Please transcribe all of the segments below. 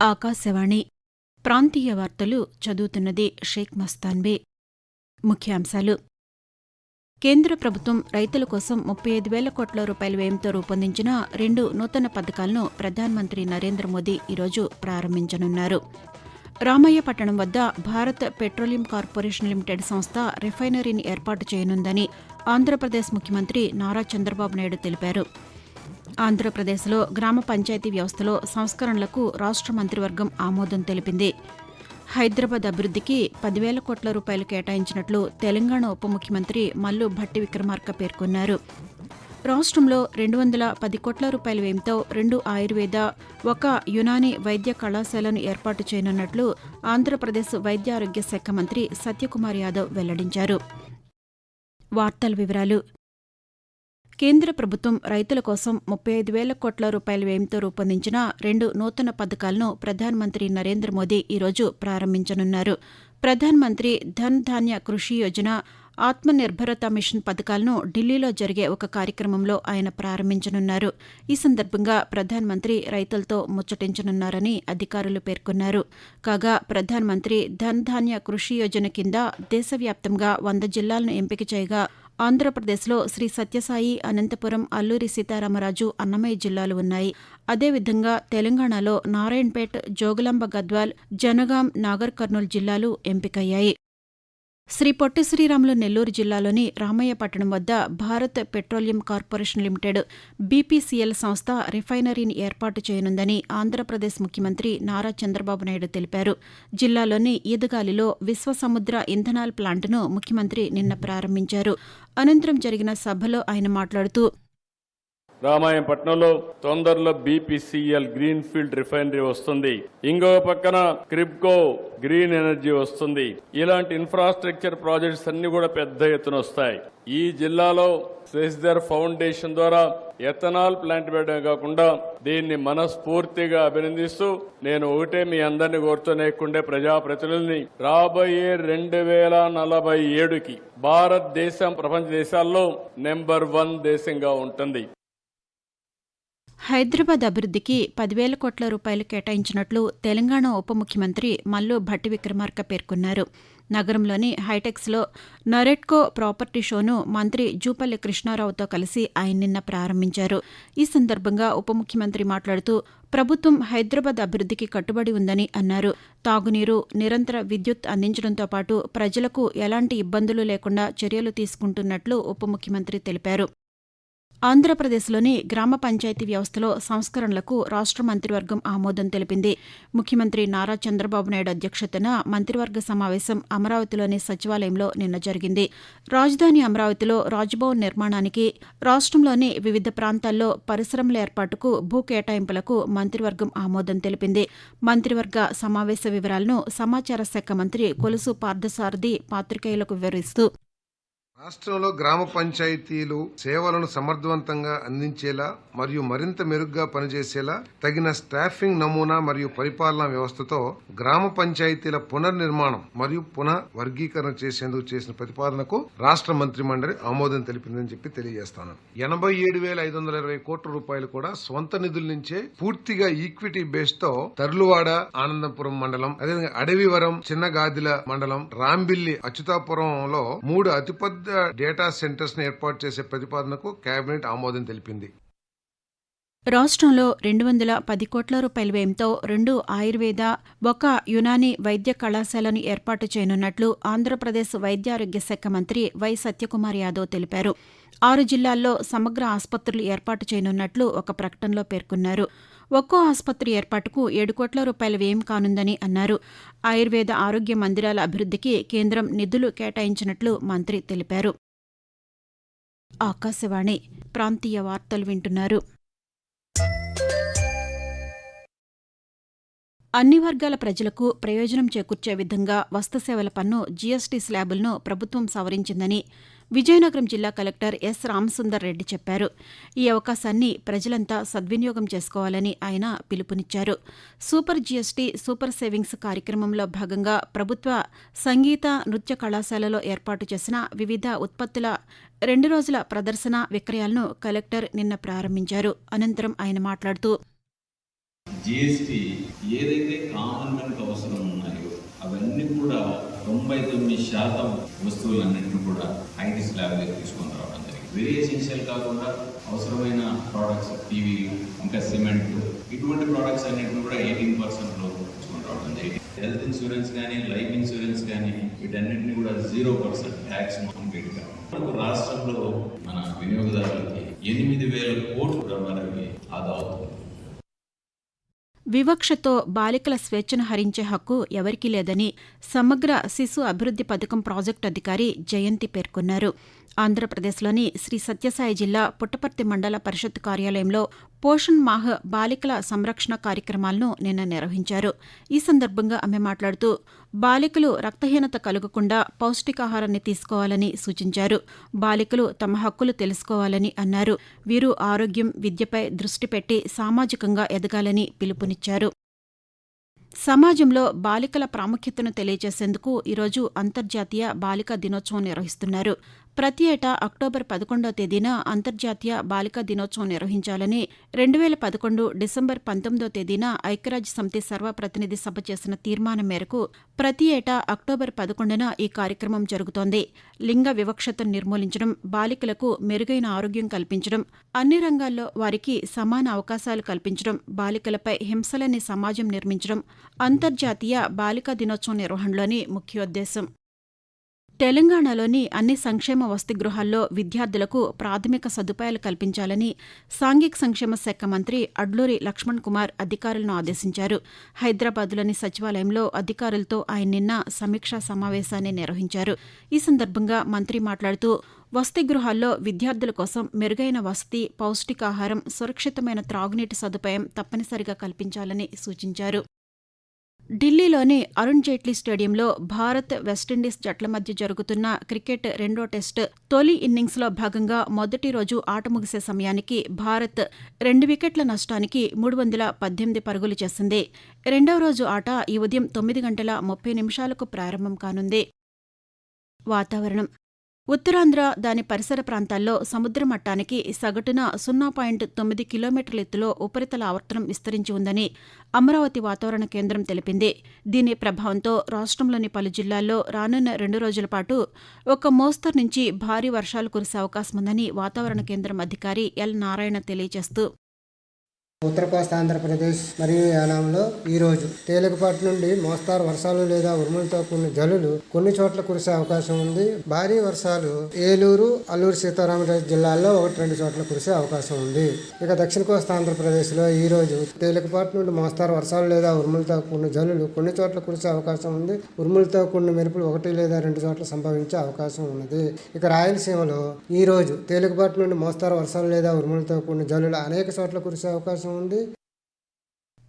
ఆకాశవాణి ప్రాంతీయ వార్తలు చదువుతున్నది షేక్ మస్తాన్బీ ముఖ్యాంశాలు. కేంద్ర ప్రభుత్వం రైతుల కోసం ముప్పై ఐదు వేల కోట్ల రూపాయల వ్యయంతో రూపొందించిన రెండు నూతన పథకాలను ప్రధానమంత్రి నరేంద్ర మోదీ ఈరోజు ప్రారంభించనున్నారు. రామయ్యపట్టణం వద్ద భారత్ పెట్రోలియం కార్పొరేషన్ లిమిటెడ్ సంస్థ రిఫైనరీని ఏర్పాటు చేయనుందని ఆంధ్రప్రదేశ్ ముఖ్యమంత్రి నారా చంద్రబాబు నాయుడు తెలిపారు. ఆంధ్రప్రదేశ్లో గ్రామ పంచాయతీ వ్యవస్థలో సంస్కరణలకు రాష్ట్ర మంత్రివర్గం ఆమోదం తెలిపింది. హైదరాబాద్ అభివృద్ధికి పదివేల కోట్ల రూపాయలు కేటాయించినట్లు తెలంగాణ ఉప ముఖ్యమంత్రి మల్లు భట్టి విక్రమార్క పేర్కొన్నారు. రాష్ట్రంలో రెండు వందల పది కోట్ల రూపాయల వ్యయంతో రెండు ఆయుర్వేద ఒక యునాని వైద్య కళాశాలను ఏర్పాటు చేయనున్నట్లు ఆంధ్రప్రదేశ్ వైద్య ఆరోగ్య శాఖ మంత్రి సత్యకుమార్ యాదవ్ వెల్లడించారు. వార్తల వివరాలు కేంద్ర ప్రభుత్వం రైతుల కోసం ముప్పై ఐదు వేల కోట్ల రూపాయల వ్యయంతో రూపొందించిన రెండు నూతన పథకాలను ప్రధానమంత్రి నరేంద్ర మోదీ ఈరోజు ప్రారంభించనున్నారు. ప్రధానమంత్రి ధన్ ధాన్య కృషి యోజన ఆత్మనిర్భరత మిషన్ పథకాలను ఢిల్లీలో జరిగే ఒక కార్యక్రమంలో ఆయన ప్రారంభించనున్నారు. ఈ సందర్భంగా ప్రధానమంత్రి రైతులతో ముచ్చటించనున్నారని అధికారులు పేర్కొన్నారు. కాగా ప్రధానమంత్రి ధన్ ధాన్య కృషి యోజన కింద దేశవ్యాప్తంగా వంద జిల్లాలను ఎంపిక చేయగా ఆంధ్రప్రదేశ్లో శ్రీ సత్యసాయి అనంతపురం అల్లూరి సీతారామరాజు అన్నమయ్య జిల్లాలు ఉన్నాయి. అదేవిధంగా తెలంగాణలో నారాయణపేట్ జోగులాంబ గద్వాల్ జనగాం నాగర్ కర్నూలు జిల్లాలు ఎంపికయ్యాయి. శ్రీ పొట్టి శ్రీరాములు నెల్లూరు జిల్లాలోని రామయ్యపట్టణం వద్ద Bharat petroleum corporation limited BPCL సంస్థ రిఫైనరీని ఏర్పాటు చేయనుందని ఆంధ్రప్రదేశ్ ముఖ్యమంత్రి నారా చంద్రబాబు నాయుడు తెలిపారు. జిల్లాలోని ఈదగాలిలో విశ్వసముద్ర ఇంధనాల ప్లాంటును ముఖ్యమంత్రి నిన్న ప్రారంభించారు. అనంతరం జరిగిన సభలో ఆయన మాట్లాడుతూ రామాయణపట్నంలో తొందరలో బీపీసీఎల్ గ్రీన్ ఫీల్డ్ రిఫైనరీ వస్తుంది. ఇంకో పక్కన క్రిప్కో గ్రీన్ ఎనర్జీ వస్తుంది. ఇలాంటి ఇన్ఫ్రాస్ట్రక్చర్ ప్రాజెక్ట్స్ అన్ని కూడా పెద్ద ఎత్తున వస్తాయి. ఈ జిల్లాలో శశిధర్ ఫౌండేషన్ ద్వారా ఎథనాల్ ప్లాంట్ పెట్టడమే కాకుండా దీన్ని మనస్ఫూర్తిగా అభినందిస్తూ నేను ఒకటే మీ అందరినీ కోరుతూనేకుండే ప్రజాప్రతినిధుల్ని రాబోయే రెండు వేల నలభై ఏడుకి భారతదేశం ప్రపంచ దేశాల్లో నెంబర్ వన్ దేశంగా ఉంటుంది. హైదరాబాద్ అభివృద్ధికి పదివేల కోట్ల రూపాయలు కేటాయించినట్లు తెలంగాణ ఉప ముఖ్యమంత్రి మల్లు భట్టి విక్రమార్క పేర్కొన్నారు. నగరంలోని హైటెక్స్లో నరెట్కో ప్రాపర్టీ షోను మంత్రి జూపల్లి కృష్ణారావుతో కలిసి ఆయన నిన్న ప్రారంభించారు. ఈ సందర్భంగా ఉప ముఖ్యమంత్రి మాట్లాడుతూ ప్రభుత్వం హైదరాబాద్ అభివృద్ధికి కట్టుబడి ఉందని అన్నారు. తాగునీరు నిరంతర విద్యుత్ అందించడంతో పాటు ప్రజలకు ఎలాంటి ఇబ్బందులు లేకుండా చర్యలు తీసుకుంటున్నట్లు ఉప ముఖ్యమంత్రి తెలిపారు. ఆంధ్రప్రదేశ్లోని గ్రామ పంచాయతీ వ్యవస్థలో సంస్కరణలకు రాష్ట్ర మంత్రివర్గం ఆమోదం తెలిపింది. ముఖ్యమంత్రి నారా చంద్రబాబు నాయుడు అధ్యక్షతన మంత్రివర్గ సమావేశం అమరావతిలోని సచివాలయంలో నిన్న జరిగింది. రాజధాని అమరావతిలో రాజ్భవన్ నిర్మాణానికి రాష్ట్రంలోని వివిధ ప్రాంతాల్లో పరిశ్రమల ఏర్పాటుకు భూ కేటాయింపులకు మంత్రివర్గం ఆమోదం తెలిపింది. మంత్రివర్గ సమావేశ వివరాలను సమాచార శాఖ మంత్రి కొలుసు పార్థసారథి పాత్రికేయులకు వివరిస్తూ రాష్ట్రంలో గ్రామ పంచాయతీలు సేవలను సమర్థవంతంగా అందించేలా మరియు మరింత మెరుగ్గా పనిచేసేలా తగిన స్టాఫింగ్ నమూనా మరియు పరిపాలనా వ్యవస్థతో గ్రామ పంచాయతీల పునర్నిర్మాణం మరియు పునః వర్గీకరణ చేసేందుకు చేసిన ప్రతిపాదనకు రాష్ట్ర మంత్రి మండలి ఆమోదం తెలిపిందని చెప్పి తెలియజేస్తాను. ఎనభై ఏడు వేల ఐదు వందల ఇరవై కోట్ల రూపాయలు కూడా స్వంత నిధుల నుంచే పూర్తిగా ఈక్విటీ బేస్తో తర్లువాడ ఆనందపురం మండలం అదేవిధంగా అడవివరం చిన్నగాదిల మండలం రాంబిల్లి అచ్యుతాపురంలో మూడు అతిపెద్ద డేటా సెంటర్స్ను ఏర్పాటు చేసే ప్రతిపాదనకు కేబినెట్ ఆమోదం తెలిపింది. రాష్ట్రంలో రెండు వందల పది కోట్ల రూపాయల వ్యయంతో రెండు ఆయుర్వేద ఒక యునాని వైద్య కళాశాలను ఏర్పాటు చేయనున్నట్లు ఆంధ్రప్రదేశ్ వైద్యారోగ్య శాఖ మంత్రి వై సత్యకుమార్ యాదవ్ తెలిపారు. ఆరు జిల్లాల్లో సమగ్ర ఆసుపత్రులు ఏర్పాటు చేయనున్నట్లు ఒక ప్రకటనలో పేర్కొన్నారు. ఒక్కో ఆసుపత్రి ఏర్పాటుకు ఏడు కోట్ల రూపాయల వ్యయం కానుందని అన్నారు. ఆయుర్వేద ఆరోగ్య మందిరాల అభివృద్ధికి కేంద్రం నిధులు కేటాయించినట్లు మంత్రి తెలిపారు. ఆకాశవాణి ప్రాంతీయ వార్తలు వింటున్నారు. అన్ని వర్గాల ప్రజలకు ప్రయోజనం చేకూర్చే విధంగా వస్తుసేవల పన్ను జీఎస్టీ స్లాబులను ప్రభుత్వం సవరించిందని విజయనగరం జిల్లా కలెక్టర్ ఎస్ రామసుందర్ రెడ్డి చెప్పారు. ఈ అవకాశాన్ని ప్రజలంతా సద్వినియోగం చేసుకోవాలని ఆయన పిలుపునిచ్చారు. సూపర్ జీఎస్టీ సూపర్ సేవింగ్స్ కార్యక్రమంలో భాగంగా ప్రభుత్వ సంగీత నృత్య కళాశాలలో ఏర్పాటు చేసిన వివిధ ఉత్పత్తుల రెండు రోజుల ప్రదర్శన విక్రయాలను కలెక్టర్ నిన్న ప్రారంభించారు. అనంతరం ఆయన మాట్లాడుతూ జీఎస్టీ ఏదైతే కామన్ అవసరం ఉన్నాయో అవన్నీ కూడా తొంభై తొమ్మిది శాతం వస్తువులన్నింటినీ కూడా ఐటీ స్లాబ్లో తీసుకొని రావడం జరిగింది. వెరీ ఎసెన్షియల్ కాకుండా అవసరమైన ప్రోడక్ట్స్ టీవీ ఇంకా సిమెంట్ ఇటువంటి ప్రోడక్ట్స్ అన్నింటిని కూడా ఎయిటీన్ పర్సెంట్లో తీసుకొని రావడం జరిగింది. హెల్త్ ఇన్సూరెన్స్ కానీ లైఫ్ ఇన్సూరెన్స్ కానీ వీటన్నింటినీ కూడా జీరో పర్సెంట్ ట్యాక్స్ మనం పెడతాం మనకు రాష్ట్రంలో మన వినియోగదారులకి ఎనిమిది వేల కోట్ల మనకి ఆదా అవుతుంది. వివక్షతో బాలికల స్వేచ్ఛను హరించే హక్కు ఎవరికీ లేదని సమగ్ర శిశు అభివృద్ధి పథకం ప్రాజెక్టు అధికారి జయంతి పేర్కొన్నారు. ఆంధ్రప్రదేశ్లోని శ్రీ సత్యసాయి జిల్లా పుట్టపర్తి మండల పరిషత్ కార్యాలయంలో పోషణ్ మాహ్ బాలికల సంరక్షణ కార్యక్రమాలను నిన్న నిర్వహించారు. ఈ సందర్భంగా ఆమె మాట్లాడుతూ బాలికలు రక్తహీనత కలగకుండా పౌష్టికాహారాన్ని తీసుకోవాలని సూచించారు. బాలికలు తమ హక్కులు తెలుసుకోవాలని అన్నారు. వీరు ఆరోగ్యం విద్యపై దృష్టి పెట్టి సామాజికంగా ఎదగాలని పిలుపునిచ్చారు. సమాజంలో బాలికల ప్రాముఖ్యతను తెలియజేసేందుకు ఈరోజు అంతర్జాతీయ బాలికా దినోత్సవం నిర్వహిస్తున్నారు. ప్రతి ఏటా అక్టోబర్ పదకొండో తేదీన అంతర్జాతీయ బాలికా దినోత్సవం నిర్వహించాలని రెండు వేల పదకొండు డిసెంబర్ పంతొమ్మిదో తేదీన ఐక్యరాజ్య సమితి సర్వప్రతినిధి సభ చేసిన తీర్మానం మేరకు ప్రతి ఏటా అక్టోబర్ పదకొండున ఈ కార్యక్రమం జరుగుతోంది. లింగ వివక్షతను నిర్మూలించడం బాలికలకు మెరుగైన ఆరోగ్యం కల్పించడం అన్ని రంగాల్లో వారికి సమాన అవకాశాలు కల్పించడం బాలికలపై హింసలని సమాజం నిర్మించడం అంతర్జాతీయ బాలికా దినోత్సవం నిర్వహణలోని ముఖ్యోద్దేశం. తెలంగాణలోని అన్ని సంక్షేమ వసతి గృహాల్లో విద్యార్థులకు ప్రాథమిక సదుపాయాలు కల్పించాలని సాంఘిక సంక్షేమ శాఖ మంత్రి అడ్లూరి లక్ష్మణ్ కుమార్ అధికారులను ఆదేశించారు. హైదరాబాద్లోని సచివాలయంలో అధికారులతో ఆయన నిన్న సమీక్షా సమావేశాన్ని నిర్వహించారు. ఈ సందర్భంగా మంత్రి మాట్లాడుతూ వసతి గృహాల్లో విద్యార్థుల కోసం మెరుగైన వసతి పౌష్టికాహారం సురక్షితమైన త్రాగునీటి సదుపాయం తప్పనిసరిగా కల్పించాలని సూచించారు. ఢిల్లీలోని అరుణ్ జైట్లీ స్టేడియంలో భారత్ వెస్టిండీస్ జట్ల మధ్య జరుగుతున్న క్రికెట్ రెండో టెస్టు తొలి ఇన్నింగ్స్లో భాగంగా మొదటి రోజు ఆట ముగిసే సమయానికి భారత్ రెండు వికెట్ల నష్టానికి మూడు వందల పద్దెనిమిది పరుగులు చేసింది. రెండవ రోజు ఆట ఈ ఉదయం తొమ్మిది గంటల ముప్పై నిమిషాలకు ప్రారంభం కానుంది. వాతావరణం ఉత్తరాంధ్ర దాని పరిసర ప్రాంతాల్లో సముద్ర మట్టానికి సగటున సున్నా పాయింట్ తొమ్మిది కిలోమీటర్ల ఎత్తులో ఉపరితల ఆవర్తనం విస్తరించి ఉందని అమరావతి వాతావరణ కేంద్రం తెలిపింది. దీని ప్రభావంతో రాష్ట్రంలోని పలు జిల్లాల్లో రానున్న రెండు రోజుల పాటు ఒక మోస్తరు నుంచి భారీ వర్షాలు కురిసే అవకాశముందని వాతావరణ కేంద్రం అధికారి ఎల్ నారాయణ తెలియజేస్తూ ఉత్తర కోస్తా ఆంధ్రప్రదేశ్ మరియు యానాంలో ఈ రోజు తేలికపాటి నుండి మోస్తారు వర్షాలు లేదా ఉరుములతో కూడిన జల్లులు కొన్ని చోట్ల కురిసే అవకాశం ఉంది. భారీ వర్షాలు ఏలూరు అల్లూరు సీతారామరాజు జిల్లాల్లో ఒకటి రెండు చోట్ల కురిసే అవకాశం ఉంది. ఇక దక్షిణ కోస్తా ఆంధ్రప్రదేశ్లో ఈ రోజు తేలికపాటి నుండి మోస్తారు వర్షాలు లేదా ఉరుములతో కూడిన జల్లులు కొన్ని చోట్ల కురిసే అవకాశం ఉంది. ఉరుములతో కూడిన మెరుపులు ఒకటి లేదా రెండు చోట్ల సంభవించే అవకాశం ఉన్నది. ఇక రాయలసీమలో ఈ రోజు తేలికపాటి నుండి మోస్తారు వర్షాలు లేదా ఉరుములతో కూడిన జల్లులు అనేక చోట్ల కురిసే అవకాశం ఉంది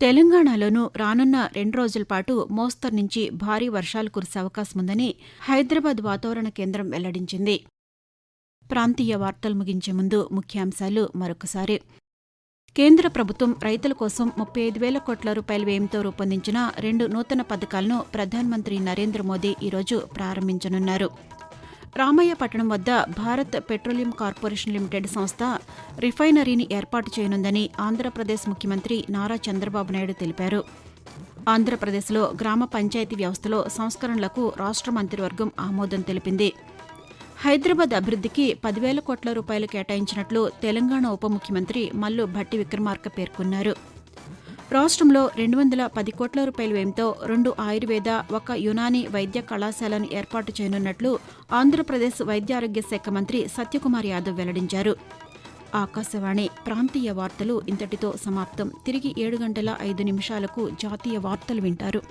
తెలంగాణలోనూ రానున్న రెండు రోజుల పాటు మోస్తరు నుంచి భారీ వర్షాలు కురిసే అవకాశం ఉందని హైదరాబాద్ వాతావరణ కేంద్రం వెల్లడించింది. ప్రాంతీయ వార్తలు ముగించే ముందు ముఖ్యాంశాలు మరొకసారి. కేంద్ర ప్రభుత్వం రైతుల కోసం ముప్పై ఐదు వేల కోట్ల రూపాయల వ్యయంతో రూపొందించిన రెండు నూతన పథకాలను ప్రధానమంత్రి నరేంద్ర మోదీ ఈరోజు ప్రారంభించనున్నారు. రామయ్యపట్నం వద్ద భారత్ పెట్రోలియం కార్పొరేషన్ లిమిటెడ్ సంస్థ రిఫైనరీని ఏర్పాటు చేయనుందని ఆంధ్రప్రదేశ్ ముఖ్యమంత్రి నారా చంద్రబాబు నాయుడు తెలిపారు. ఆంధ్రప్రదేశ్లో గ్రామ పంచాయతీ వ్యవస్థలో సంస్కరణలకు రాష్ట్ర మంత్రివర్గం ఆమోదం తెలిపింది. హైదరాబాద్ అభివృద్ధికి పదివేల కోట్ల రూపాయలు కేటాయించినట్లు తెలంగాణ ఉప ముఖ్యమంత్రి మల్లు భట్టి విక్రమార్క పేర్కొన్నారు. రాష్ట్రంలో రెండు వందల పది కోట్ల రూపాయల వ్యయంతో రెండు ఆయుర్వేద ఒక యునాని వైద్య కళాశాలను ఏర్పాటు చేయనున్నట్లు ఆంధ్రప్రదేశ్ వైద్యారోగ్య శాఖ మంత్రి సత్యకుమార్ యాదవ్ వెల్లడించారు. ఆకాశవాణి ప్రాంతీయ వార్తలు ఇంతటితో సమాప్తం. తిరిగి ఏడు గంటల ఐదు నిమిషాలకు జాతీయ వార్తలు వింటారు.